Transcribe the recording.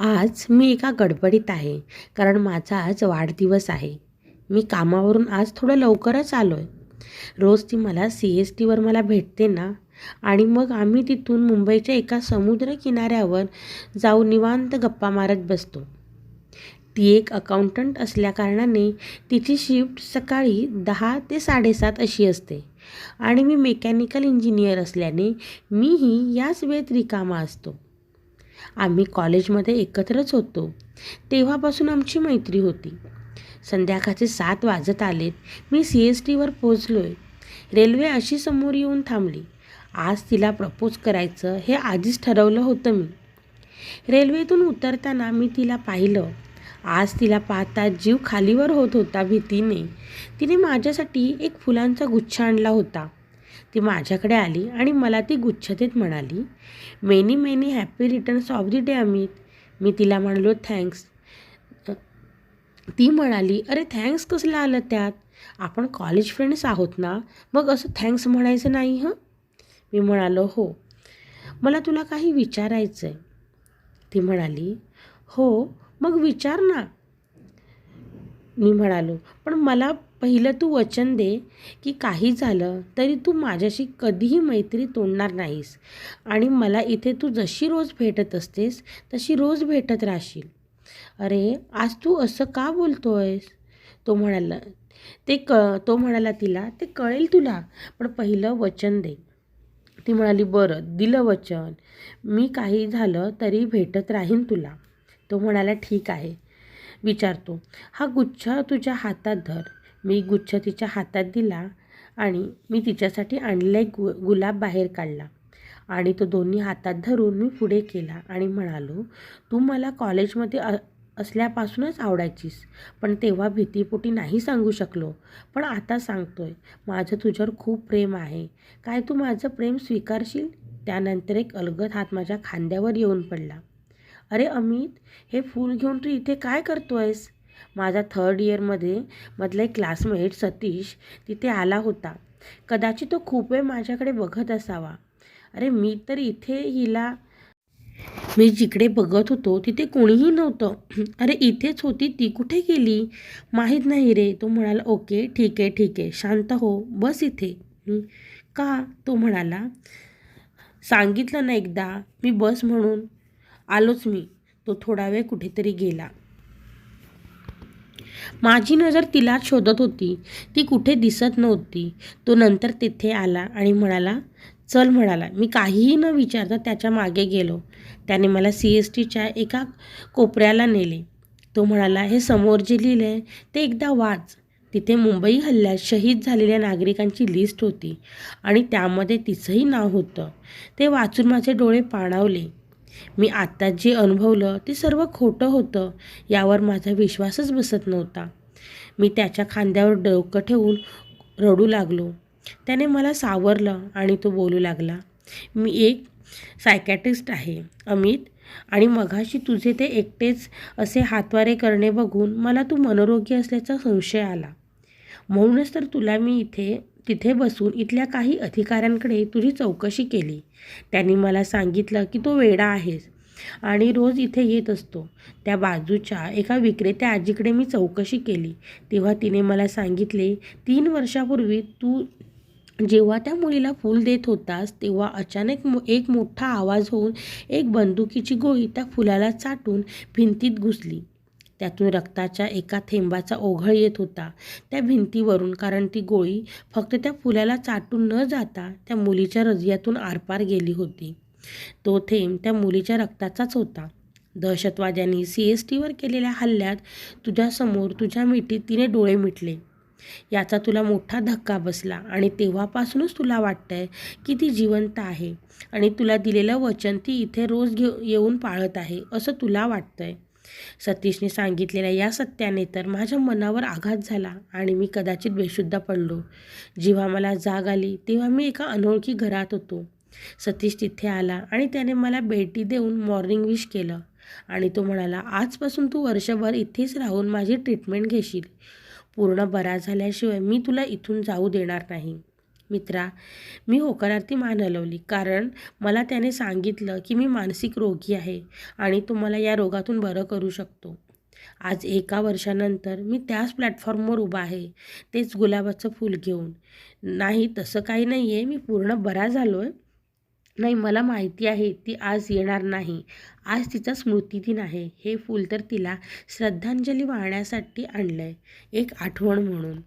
आज मी एका गडबडीत आहे कारण माझा आज वाढदिवस आहे. मी कामावरून आज थोडं लवकरच आलो आहे रोज ती मला सी एस टीवर मला भेटते ना? आणि मग आम्ही तिथून मुंबईच्या एका समुद्र किनाऱ्यावर जाऊन निवांत गप्पा मारत बसतो. ती एक अकाउंटंट असल्याकारणाने तिची शिफ्ट सकाळी दहा ते साडेसात अशी असते. आणि मी मेकॅनिकल इंजिनियर असल्याने मीही याच वेळेत रिकामा असतो. आम्ही कॉलेजमध्ये एकत्रच होतो. तेव्हापासून आमची मैत्री होती. संध्याकाळचे सात वाजत आलेत मी सी एस टीवर पोचलो आहे रेल्वे अशी समोर येऊन थांबली. आज तिला प्रपोज करायचं हे आधीच ठरवलं होतं मी. रेल्वेतून उतरताना मी तिला पाहिलं. आज तिला पाहता जीव खालीवर होत होता भीतीने. तिने माझ्यासाठी एक फुलांचा गुच्छ आणला होता. ती माझ्याकडे आली आणि मला ती गुच्छ देत म्हणाली many many happy returns of the day Amit. मी तिला म्हणालो थँक्स. ती म्हणाली अरे थँक्स कसलं आलं त्यात? आपण कॉलेज फ्रेंड्स आहोत ना मग असं थँक्स म्हणायचं नाही हं? मी म्हणालो हो. मला तुला काही विचारायचं आहे ती म्हणाली हो मग विचार ना. मी म्हणालो पण मला पहिलं तू वचन दे की काही झालं तरी तू माझ्याशी कधीही मैत्री तोडणार नाहीस. आणि मला इथे तू जशी रोज भेटत असतेस तशी रोज भेटत राहशील. अरे आज तू असं का बोलतो आहेस तो म्हणाला ते क तो म्हणाला तिला ते कळेल तुला पण पहिलं वचन दे. ती म्हणाली बरं दिलं वचन. मी काही झालं तरी भेटत राहीन तुला. तो म्हणाला ठीक आहे. विचारतो हा गुच्छ तुझ्या हातात धर. मी गुच्छ तिच्या हातात दिला आणि मी तिच्यासाठी आणलेला एक गु गुलाब बाहेर काढला आणि तो दोन्ही हातात धरून मी पुढे केला आणि म्हणालो तू मला कॉलेजमध्ये अ असल्यापासूनच आवडायचीस पण तेव्हा भीतीपोटी नाही सांगू शकलो. पण आता सांगतोय माझं तुझ्यावर खूप प्रेम आहे. काय तू माझं प्रेम स्वीकारशील? त्यानंतर एक अलगद हात माझ्या खांद्यावर येऊन पडला. अरे अमित हे फूल घेऊन तू इथे काय करतो आहेस माझा थर्ड इयरमध्ये मधला एक क्लासमेट सतीश तिथे आला होता. कदाचित तो खूप वेळ माझ्याकडे बघत असावा. अरे मी तर इथे हिला मी जिकडे बघत होतो तिथे कोणीही नव्हतं. अरे इथेच होती ती कुठे गेली? माहीत नाही रे. तो म्हणाला ओके ठीक आहे ठीक आहे. शांत हो बस इथे. का? तो म्हणाला सांगितलं ना एकदा मी बस म्हणून. आलोच मी. तो थोडा वेळ कुठेतरी गेला. माझी नजर तिला शोधत होती. ती कुठे दिसत नव्हती. तो नंतर तिथे आला आणि म्हणाला चल म्हणाला मी काहीही न विचारता त्याच्यामागे गेलो. त्याने मला सी एस टीच्या एका कोपऱ्याला नेले. तो म्हणाला हे समोर जे लिहिलं आहे ते एकदा वाच. तिथे मुंबई हल्ल्यात शहीद झालेल्या नागरिकांची लिस्ट होती आणि त्यामध्ये तिचंही नाव होतं. ते वाचून माझे डोळे पाणावले. मी आत्ताच जे अनुभवलं ते सर्व खोटं होतं यावर माझा विश्वासच बसत नव्हता. मी त्याच्या खांद्यावर डोकं ठेवून रडू लागलो. त्याने मला सावरलं आणि तो बोलू लागला मी एक सायकॅट्रिस्ट आहे अमित आणि मघाशी तुझे ते एकटेच असे हातवारे करणे बघून मला तू मनोरोगी असल्याचा संशय आला. म्हणूनच तर तुला मी इथे तिथे बसून इथल्या काही अधिकाऱ्यांकडे तुझी चौकशी केली. त्यांनी मला सांगितलं की तो वेडा आहेस आणि रोज इथे येत असतो. त्या बाजूच्या एका विक्रेत्या आजीकडे मी चौकशी केली. तेव्हा तिने मला सांगितले तीन वर्षापूर्वी तू जेव्हा त्या मुलीला फूल देत होतास तेव्हा अचानक मो एक मोठा आवाज होऊन एक बंदुकीची गोळी त्या फुलाला चाटून भिंतीत घुसली. त्यातून रक्ताच्या एका थेंबाचा ओघळ येत होता त्या भिंतीवरून कारण ती गोळी फक्त त्या फुलाला चाटून न जाता त्या मुलीच्या हृदयातून आरपार गेली होती. तो थेंब त्या मुलीच्या रक्ताचाच होता. दहशतवाद्यांनी सी एस टीवर केलेल्या हल्ल्यात तुझ्यासमोर तुझ्या मिठीत तिने डोळे मिटले. याचा तुला मोठा धक्का बसला आणि तेव्हापासूनच तुला वाटतं आहे की ती जिवंत आहे आणि तुला दिलेलं वचन ती इथे रोज घेऊ येऊन पाळत आहे असं तुला वाटतं आहे सतीशने सांगितलेल्या या सत्याने तर माझ्या मनावर आघात झाला आणि मी कदाचित बेशुद्ध पडलो. जेव्हा मला जाग आली तेव्हा मी एका अनोळखी घरात होतो. सतीश तिथे आला आणि त्याने मला भेटी देऊन मॉर्निंग विश केलं आणि तो म्हणाला आजपासून तू वर्षभर इथेच राहून माझी ट्रीटमेंट घेशील. पूर्ण बरा झाल्याशिवाय मी तुला इथून जाऊ देणार नाही. मित्रा मी होकारार्थी मान हलवली. कारण मला त्याने सांगितलं की मी मानसिक रोगी आहे आणि तुम्हाला या रोगातून बरं करू शकतो. आज एका वर्षानंतर मी त्याच प्लॅटफॉर्मवर उभा आहे तेच गुलाबाचं फूल घेऊन. नाही तसं काही नाही आहे मी पूर्ण बरा झालो आहे नाही मला माहिती आहे ती आज येणार नाही. आज तिचा स्मृतिदिन आहे. हे फूल तर तिला श्रद्धांजली वाहण्यासाठी आणलं आहे एक आठवण म्हणून.